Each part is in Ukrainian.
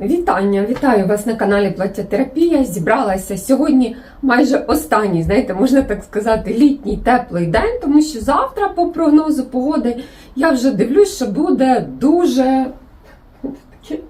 Вітання, вітаю вас на каналі Платтятерапія. Зібралася сьогодні майже останній, знаєте, можна так сказати, літній теплий день, тому що завтра, по прогнозу погоди, я вже дивлюсь, що буде дуже такі,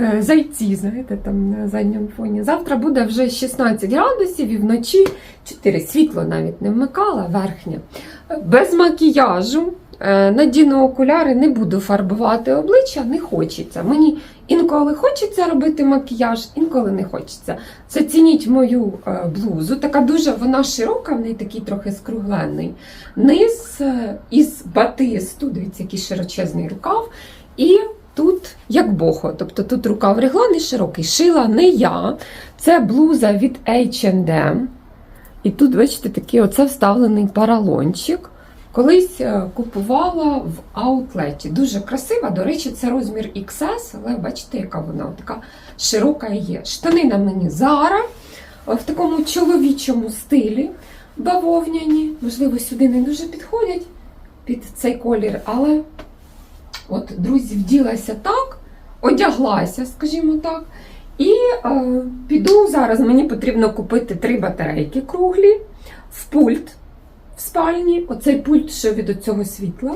е, зайці, знаєте, там на задньому фоні. Завтра буде вже 16 градусів і вночі 4 світло навіть не вмикала, верхнє. Без макіяжу. Е, Надіну окуляри, не буду фарбувати обличчя, не хочеться. Мені інколи хочеться робити макіяж, інколи не хочеться. Зацініть мою е, блузу. Така дуже вона широка, в неї такий трохи скруглений. Низ е, із батисту, дивіться, який широчезний рукав. І тут як бохо. Тобто тут рукав регланий широкий. Шила не я. Це блуза від H&M. І тут, бачите, такий оце вставлений паралончик. Колись е, купувала в аутлеті. Дуже красива. До речі, це розмір XS, але бачите, яка вона така широка є. Штани на мені Zara е, в такому чоловічому стилі бавовняні. Можливо, сюди не дуже підходять під цей колір, але от, друзі, вділася так, одяглася, скажімо так. І е, піду зараз. Мені потрібно купити три батарейки круглі в пульт в спальні. Оцей пульт ще від цього світла.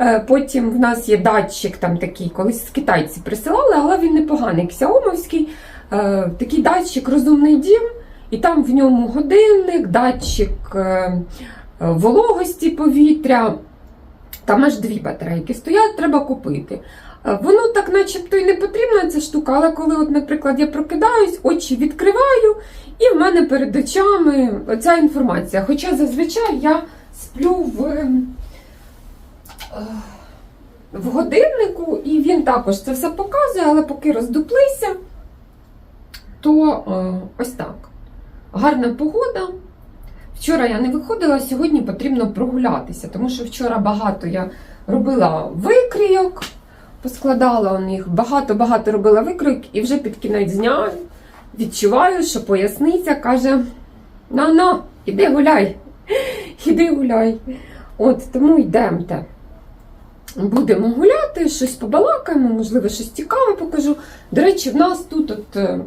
Е, Потім в нас є датчик там такий, колись китайці присилали, але він непоганий, ксяомовський. Е, Такий датчик розумний дім, і там в ньому годинник, датчик е, вологості повітря. Там аж дві батарейки стоять, треба купити. Е, Воно так, начебто, і не потрібна ця штука, але коли, от, наприклад, я прокидаюсь, очі відкриваю, і в мене перед очами ця інформація. Хоча зазвичай я сплю в, е, в годиннику, і він також це все показує, але поки роздуплися, то е, ось так. Гарна погода. Вчора я не виходила, сьогодні потрібно прогулятися, тому що вчора багато я робила викрійок, поскладала у них, багато-багато робила викрійок, і вже під кінець дня відчуваю, що поясниця каже: на-на, іди гуляй, іди гуляй. От тому йдемте. Будемо гуляти, щось побалакаємо, можливо, щось цікаве покажу. До речі, в нас тут от. е,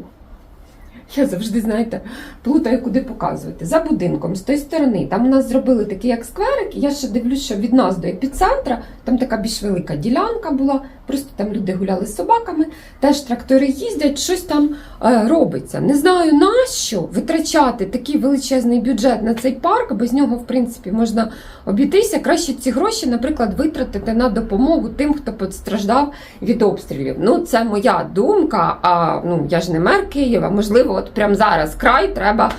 я завжди, знаєте, плутаю, куди показувати. За будинком, з тої сторони, там у нас зробили такий як скверик, я ще дивлюсь, що від нас до епіцентра, там така більш велика ділянка була, просто там люди гуляли з собаками, теж трактори їздять, щось там е, робиться. Не знаю нащо витрачати такий величезний бюджет на цей парк, без нього, в принципі, можна обійтися. Краще ці гроші, наприклад, витратити на допомогу тим, хто постраждав від обстрілів. Ну, це моя думка. А ну я ж не мер Києва. Можливо, от прямо зараз край треба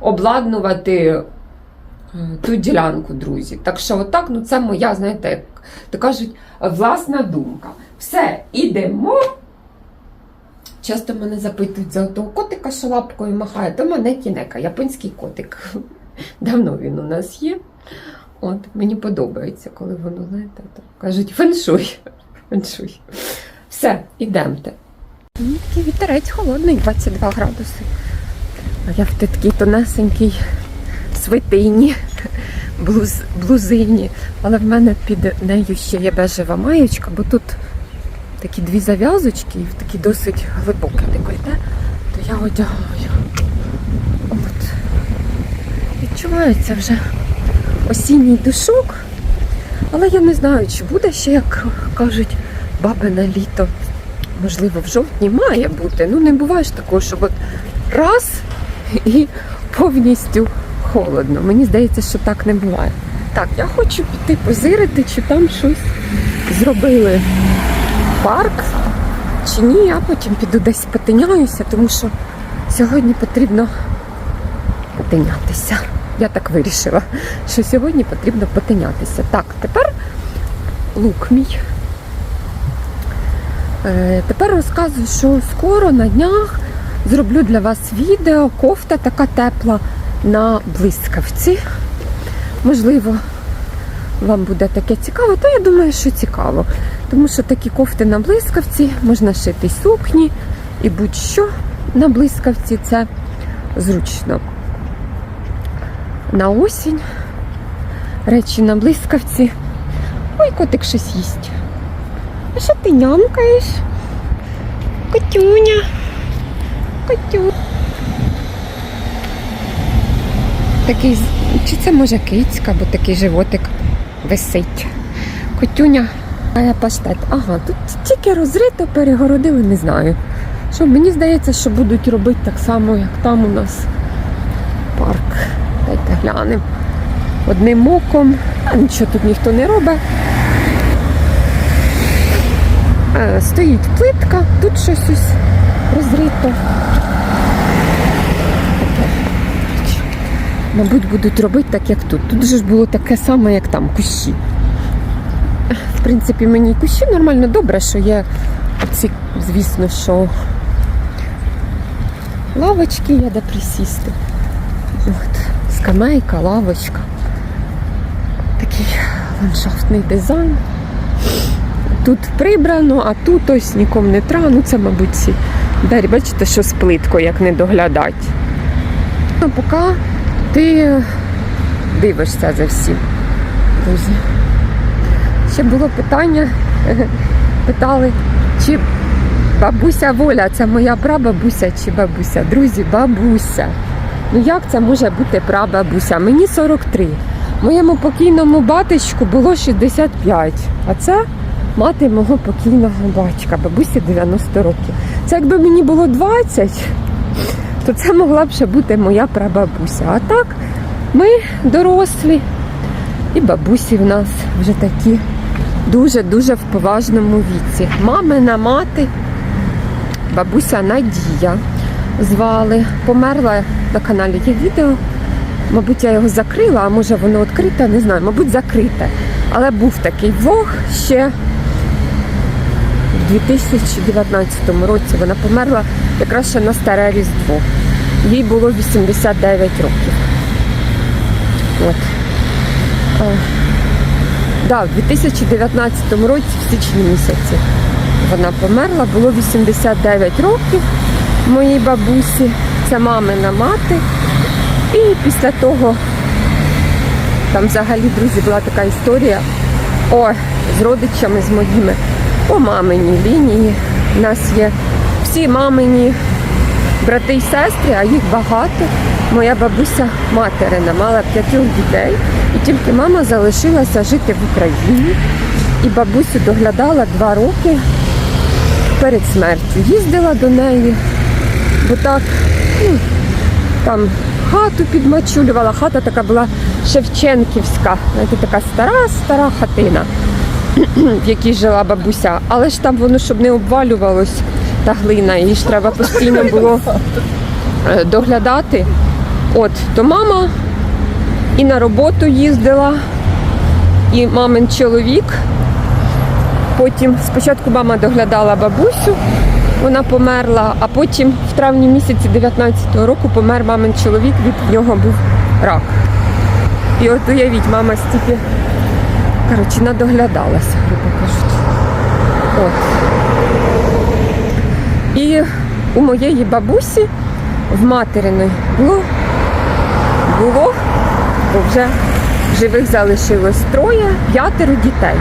обладнувати е, ту ділянку, друзі. Так що, отак, ну це моя, знаєте, то кажуть, власна думка. Все, ідемо. Часто мене запитують за того котика, що лапкою махає, то мене кінека, японський котик. Давно він у нас є. От, мені подобається, коли воно, знаєте, то кажуть, феншуй. феншуй. Все, ідемте. Такий вітерець холодний, 22 градуси. А я в такій тонесенькій свитині, блуз, блузині. Але в мене під нею ще є бежева маєчка, бо тут такі дві зав'язочки і такі досить глибоке декольте, то я одягаю. От. Відчувається вже осінній душок. Але я не знаю, чи буде ще, як кажуть, бабине літо. Можливо, в жовтні має бути. Ну, не буває ж такого, щоб от раз і повністю холодно. Мені здається, що так не буває. Так, я хочу піти позирити, чи там щось зробили парк, чи ні, я потім піду десь потиняюся, тому що сьогодні потрібно потинятися. Я так вирішила, що сьогодні потрібно потинятися. Так, тепер лук мій. Е, Тепер розказую, що скоро на днях зроблю для вас відео. Кофта така тепла на блискавці. Можливо, вам буде таке цікаво, то я думаю, що цікаво. Тому що такі кофти на блискавці можна шити сукні і будь-що на блискавці це зручно. На осінь речі на блискавці. Ой, котик щось їсть. А що ти нямкаєш? Котюня. Котю. Такий, чи це може кицька, бо такий животик висить. Котюня. Паштет. Ага, тут тільки розрито, перегородили, не знаю. Що мені здається, що будуть робити так само, як там у нас парк. Дайте глянемо. Одним оком. А нічого тут ніхто не робить. Е, Стоїть плитка, тут щось ось розрито. Мабуть, будуть робити так, як тут. Тут же ж було таке саме, як там, кущі. В принципі, мені кущі нормально добре, що є ці, звісно, що лавочки є де присісти. От, скамейка, лавочка. Такий ландшафтний дизайн. Тут прибрано, а тут ось нікому не тра. Ну це, мабуть, ці двері, бачите, що з плиткою, як не доглядать. Ну, поки ти дивишся за всім, друзі. Ще було питання, питали, чи бабуся Воля, це моя прабабуся чи бабуся. Друзі, бабуся. Ну як це може бути прабабуся? Мені 43. Моєму покійному батечку було 65. А це мати мого покійного батька, бабусі 90 років. Це якби мені було 20, то це могла б ще бути моя прабабуся. А так, ми дорослі, і бабусі в нас вже такі дуже-дуже в поважному віці. Мамина мати, бабуся Надія звали. Померла на каналі є відео. Мабуть, я його закрила, а може воно відкрите, не знаю, мабуть, закрите. Але був такий влог ще 2019 році. Вона померла якраз ще на старе Різдво. Їй було 89 років. От. Да, в 2019 році, в січні місяці, вона померла, було 89 років моїй бабусі. Це мамина мати. І після того там взагалі, друзі, була така історія о, з родичами з моїми по маминій лінії. У нас є всі мамині брати і сестри, а їх багато. Моя бабуся материна мала п'ятьох дітей, і тільки мама залишилася жити в Україні. І бабусю доглядала два роки перед смертю. Їздила до неї, бо так, ну, там хату підмачулювала. Хата така була Шевченківська, знаєте, така стара, стара хатина, в якій жила бабуся. Але ж там воно, щоб не обвалювалось, та глина, її ж треба постійно було е, доглядати. От, то мама і на роботу їздила, і мамин чоловік. Потім спочатку мама доглядала бабусю, вона померла, а потім в травні місяці 19-го року помер мамин чоловік, від нього був рак. І от уявіть, мама стільки коротше, надоглядалася, грубо кажучи. От. І у моєї бабусі в материної було, було, бо вже живих залишилось троє, п'ятеро дітей.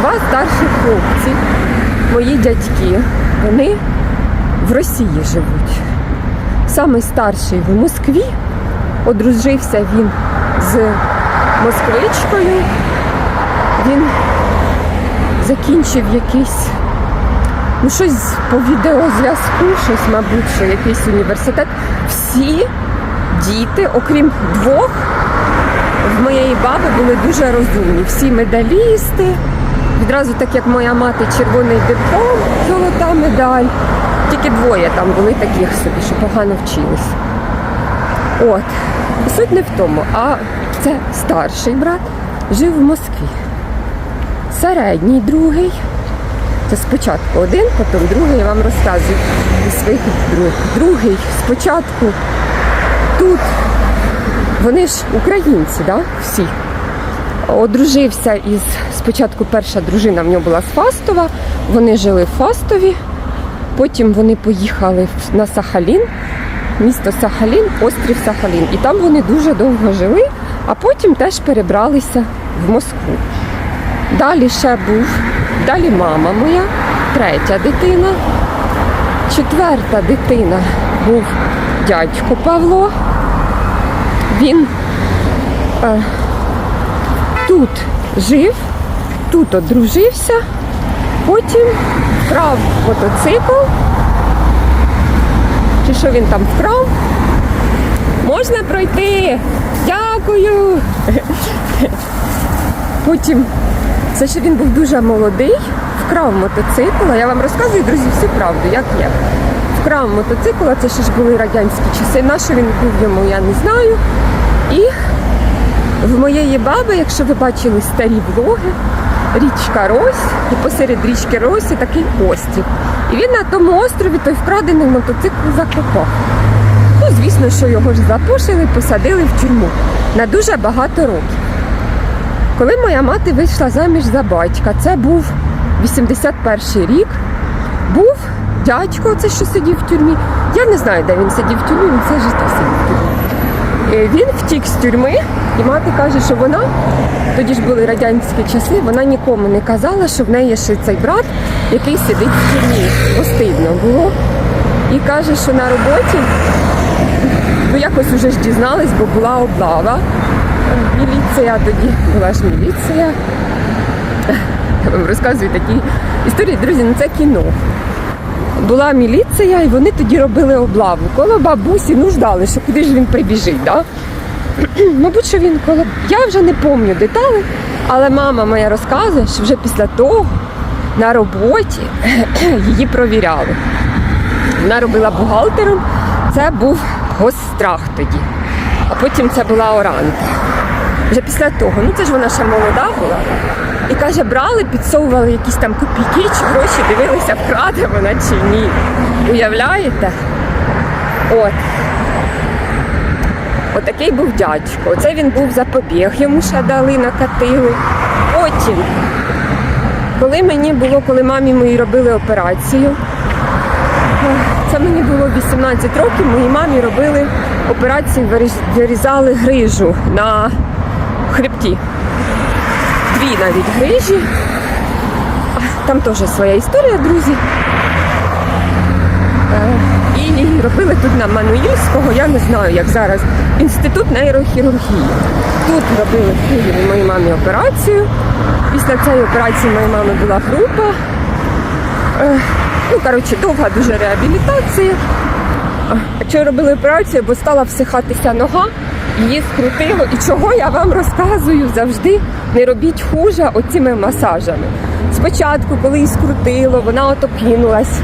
Два старші хлопці, мої дядьки, вони в Росії живуть. Самий старший в Москві, одружився він з москвичкою. Він закінчив якийсь, ну щось по відеозв'язку, щось, мабуть, що якийсь університет. Всі діти, окрім двох, в моєї баби були дуже розумні. Всі медалісти. Відразу так як моя мати червоний диплом, золота медаль. Тільки двоє там були таких собі, що погано вчились. От. Суть не в тому, а це старший брат жив в Москві. Середній другий. Це спочатку один, потім другий я вам розказую своїх друг. Другий спочатку тут вони ж українці, да? всі. Одружився із спочатку перша дружина в нього була з Фастова. Вони жили в Фастові. Потім вони поїхали на Сахалін, місто Сахалін, острів Сахалін. І там вони дуже довго жили, а потім теж перебралися в Москву. Далі ще був, далі мама моя, третя дитина. четверта дитина був дядько Павло. Він е, тут жив, тут одружився, потім вкрав мотоцикл. Чи що він там вкрав? Можна пройти. Дякую. Потім, це ще він був дуже молодий, вкрав мотоцикл. Я вам розказую, друзі, всю правду, як є. Вкрав мотоцикл, це ще ж були радянські часи. На що він був йому, я не знаю. І в моєї баби, якщо ви бачили старі влоги, річка Рось, і посеред річки Росі такий острів. І він на тому острові той вкрадений мотоцикл закопав. Ну, звісно, що його ж запушили, посадили в тюрму на дуже багато років. Коли моя мати вийшла заміж за батька, це був 81 рік, був дядько, це що сидів в тюрмі. Я не знаю, де він сидів в тюрмі, він все життя сидів в тюрмі. Е, Він втік з тюрми, і мати каже, що вона, тоді ж були радянські часи, вона нікому не казала, що в неї ще цей брат, який сидить в тюрмі. Постидно було. І каже, що на роботі ну якось уже ж дізнались, бо була облава. Міліція тоді була ж міліція. Я вам розказую такі історії, друзі, ну це кіно. Була міліція, і вони тоді робили облаву. Коло бабусі ну ждали, що куди ж він прибіжить. Да? Мабуть, що він коло. Я вже не пам'ятаю деталі, але мама моя розказує, що вже після того на роботі її провіряли. Вона робила бухгалтером, це був госстрах тоді. А потім це була оранта. Вже після того, ну це ж вона ще молода була. І каже, брали, підсовували якісь там копійки чи гроші, дивилися, вкраде вона чи ні. Уявляєте? От. Отакий був дядько. Оце він був запобіг, йому ще дали, накатили. Потім, коли мені було, коли мамі мої робили операцію, це мені було 18 років, моїй мамі робили операцію, виріз- вирізали грижу на хребті. Дві навіть грижі. Там теж своя історія, друзі. Е, І робили тут на Мануїльського, я не знаю, як зараз, інститут нейрохірургії. Тут робили в Києві моїй мамі операцію. Після цієї операції моєї мами була група. Е, Ну, коротше, довга дуже реабілітація. А Чого робили операцію, бо стала всихатися нога, її скрутило. І чого я вам розказую завжди, не робіть хуже оціми масажами. Спочатку, коли її скрутило, вона ото кинулась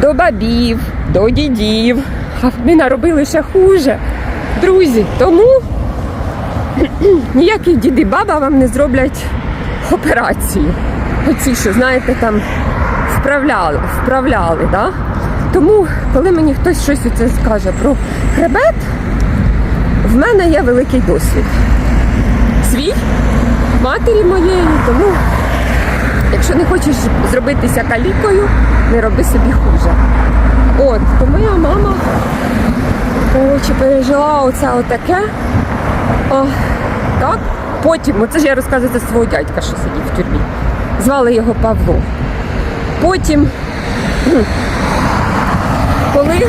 до бабів, до дідів, а вони наробили ще хуже. Друзі, тому ніякі діди баба вам не зроблять операцію. Оці, що знаєте, там вправляли, вправляли, да? Тому, коли мені хтось щось оце скаже про хребет, в мене є великий досвід. Свій матері моєї, тому якщо не хочеш зробитися калікою, не роби собі хуже. От, то моя мама коротше, пережила оце отаке. О, так. Потім, оце ж я розказую за свого дядька, що сидів в тюрмі. Звали його Павло. Потім, коли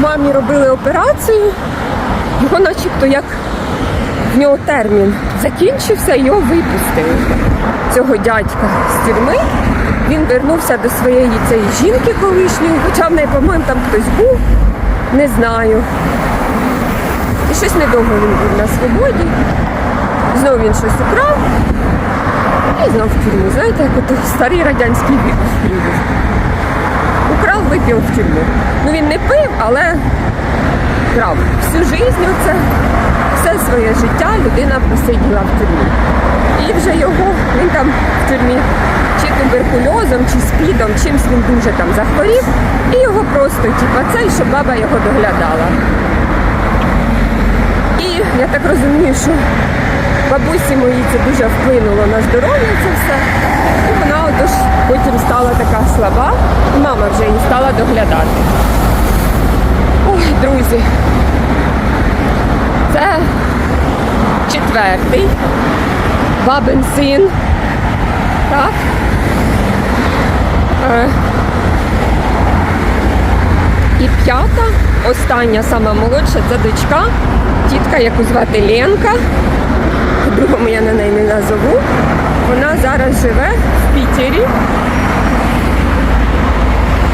мамі робили операцію, його начебто як в нього термін закінчився, його випустили. Цього дядька з тюрми. Він вернувся до своєї цієї жінки колишньої, хоча в неї, по-моєму, там хтось був, не знаю. І щось недовго він був на свободі. Знову він щось украв і знов в тюрму. Знаєте, як от старий радянський вік. Украв, випив в тюрму. Ну він не пив, але крав. Всю життя оце, все своє життя людина посиділа в тюрмі. І вже його, він там в тюрмі чи туберкульозом, чи спідом, чимсь він дуже там захворів, і його просто, типа, цей, щоб баба його доглядала. І я так розумію, що бабусі моїй це дуже вплинуло на здоров'я це все. І вона отож потім стала така слаба, і мама вже її стала доглядати. Друзі. Це четвертий бабин син. Так. Е, І п'ята, остання, сама молодша, це дочка, тітка, яку звати Ленка. Другому я на неї не назову. Вона зараз живе в Пітері.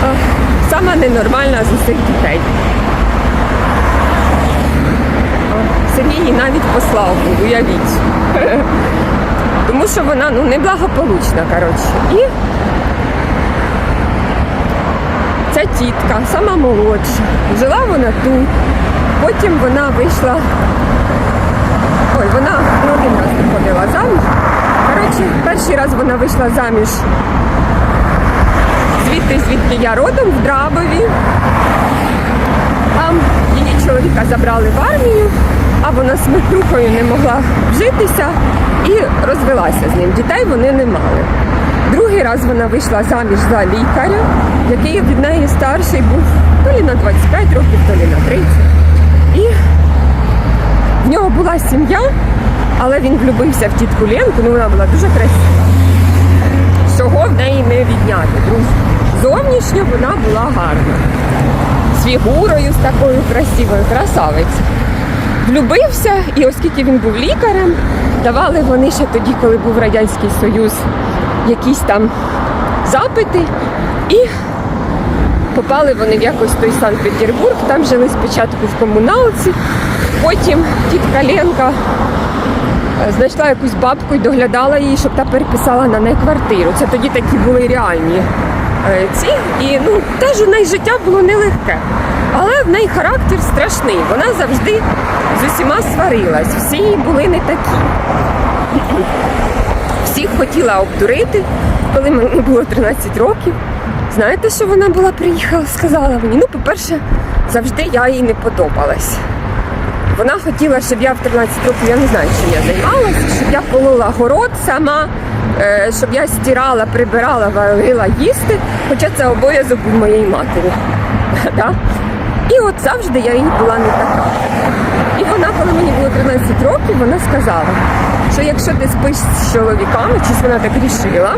Е, Сама ненормальна з усіх дітей. Е, Сергій її навіть послав, уявіть. Тому що вона ну, неблагополучна, коротше. І ця тітка, сама молодша. Жила вона тут. Потім вона вийшла. Ой, вона один раз виходила заміж. Коротше, перший раз вона вийшла заміж звідти, звідки я родом, в Драбові. Там її чоловіка забрали в армію, а вона з Митрухою не могла вжитися і розвелася з ним. Дітей вони не мали. Другий раз вона вийшла заміж за лікаря, який від неї старший був то лі на 25 років, то лі на 30. І в нього була сім'я, але він влюбився в тітку Ленку, ну вона була дуже красива. Всього в неї не відняти, друзі. Зовнішньо вона була гарна. З фігурою, з такою красивою, красавець. Влюбився, і оскільки він був лікарем, давали вони ще тоді, коли був Радянський Союз, якісь там запити. І попали вони в якось той Санкт-Петербург, там жили спочатку в комуналці, потім тітка Ленка е, знайшла якусь бабку і доглядала її, щоб та переписала на неї квартиру. Це тоді такі були реальні е, ці. І ну, теж у неї життя було нелегке. Але в неї характер страшний. Вона завжди з усіма сварилась. Всі їй були не такі. Всіх хотіла обдурити, коли мені було 13 років. Знаєте, що вона була приїхала, сказала мені. Ну, по-перше, завжди я їй не подобалась. Вона хотіла, щоб я в 13 років, я не знаю, чим я займалася, щоб я полола город сама, е, щоб я стирала, прибирала, варила їсти, хоча це обов'язок був моєї матері. І от завжди я їй була не така. І вона, коли мені було 13 років, вона сказала, що якщо ти спиш з чоловіками, чи вона так рішила,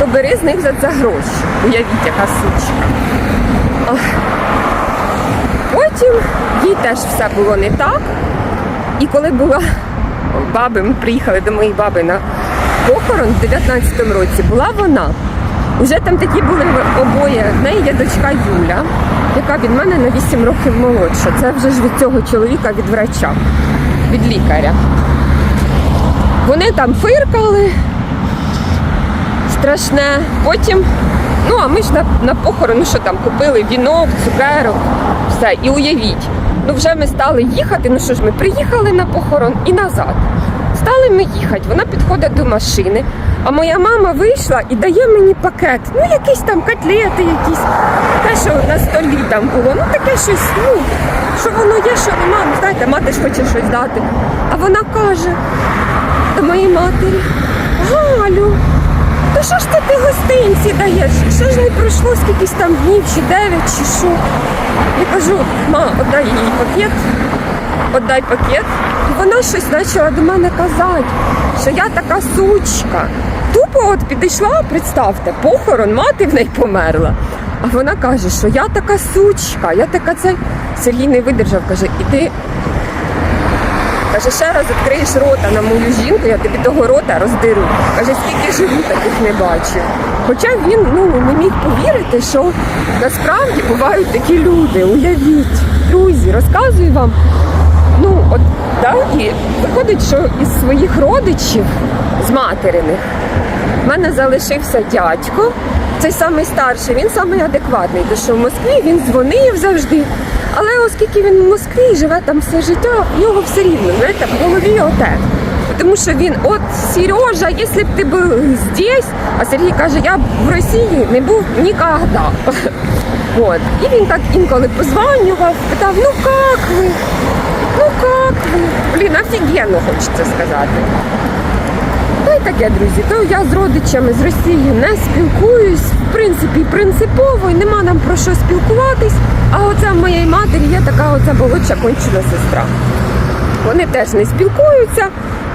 то бери з них за це гроші. Уявіть, яка сучка. Потім їй теж все було не так. І коли була баби, ми приїхали до моєї баби на похорон в 19-му році, була вона. Уже там такі були обоє. В неї є дочка Юля, яка від мене на 8 років молодша. Це вже ж від цього чоловіка, від врача, від лікаря. Вони там фиркали, страшне. Потім, ну а ми ж на, на похорон, ну що там, купили вінок, цукерок, все. І уявіть, ну вже ми стали їхати. Ну що ж, ми приїхали на похорон і назад. Стали ми їхати. Вона підходить до машини, а моя мама вийшла і дає мені пакет. Ну, якісь там котлети, якісь, те, що на столі там було. Ну таке щось, ну, що воно є, що нема. Ну, знаєте, мати ж хоче щось дати. А вона каже до моєї матері, Галю, то що ж це ти гостинці даєш? Що ж не пройшло скількись там днів, чи дев'ять, чи що? Я кажу, ма, отдай їй пакет, отдай пакет. І вона щось почала до мене казати, що я така сучка. Тупо от підійшла, представте, похорон, мати в неї померла. А вона каже, що я така сучка, я така це. Сергій не видержав, каже, іди Каже, ще раз відкриєш рота на мою жінку, я тобі того рота роздеру. Каже, скільки живу, таких не бачив. Хоча він ну, не міг повірити, що насправді бувають такі люди. Уявіть, друзі, розказую вам. Ну, от, да, і виходить, що із своїх родичів, з материних, в мене залишився дядько, цей самий старший, він самий адекватний, тому що в Москві він дзвонив завжди. Але оскільки він в Москві живе там все життя, в нього все рівно, знаєте, в голові оте. Тому що він, от Сережа, якщо б ти був здесь, а Сергій каже, я б в Росії не був ніколи. От. І він так інколи позванював, питав, ну як ви? Ну як ви? Блін, офігенно хочеться сказати. Та таке, друзі. То я з родичами з Росії не спілкуюсь, в принципі, принципово, і нема нам про що спілкуватись. А оця в моєї матері є така оця молодша кончена сестра. Вони теж не спілкуються,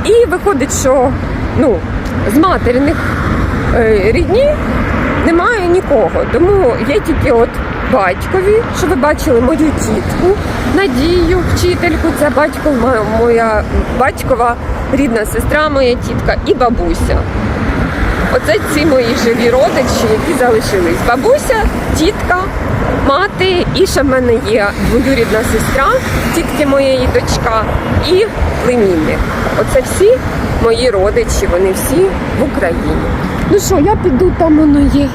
і виходить, що ну, з материних е, рідні немає нікого. Тому є тільки от батькові, що ви бачили мою тітку, Надію, вчительку, це батько, моя батькова рідна сестра, моя тітка і бабуся. Оце ці мої живі родичі, які залишились. Бабуся, тітка, мати, і ще в мене є двоюрідна сестра, тітки моєї дочка і племінник. Оце всі мої родичі, вони всі в Україні. Ну що, я піду, там воно є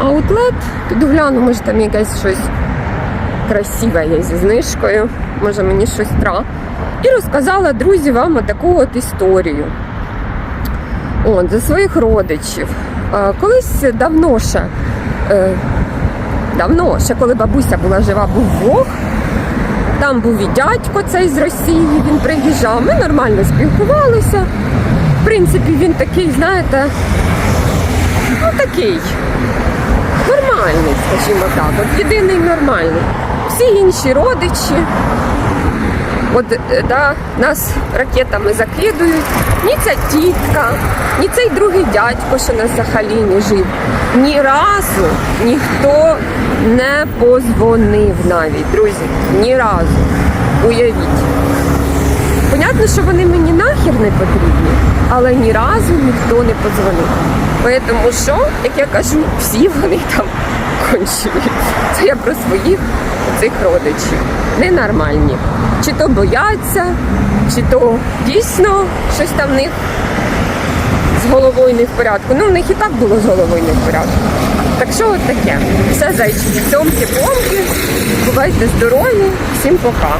аутлет, піду гляну, може там якесь щось красиве є зі знижкою, може мені щось тра. І розказала друзі вам таку от історію. От, за своїх родичів. Колись давно ще, е, давно, ще коли бабуся була жива, був Бог. Там був і дядько цей з Росії, він приїжджав. Ми нормально спілкувалися. В принципі, він такий, знаєте, ну такий нормальний, скажімо так. От єдиний нормальний. Всі інші родичі, От е, да, нас ракетами закидують. Ні ця тітка, ні цей другий дядько, що на Сахаліні жив. Ні разу ніхто не позвонив навіть, друзі. Ні разу. Уявіть. Понятно, що вони мені нахер не потрібні, але ні разу ніхто не подзвонив. Тому що, як я кажу, всі вони там кончені. Це я про своїх цих родичів. Ненормальні. Чи то бояться, чи то дійсно щось там в них з головою не в порядку. Ну, в них і так було з головою не в порядку. Так що от таке. Все зайчики, цьомки, помки. Бувайте здорові, всім пока.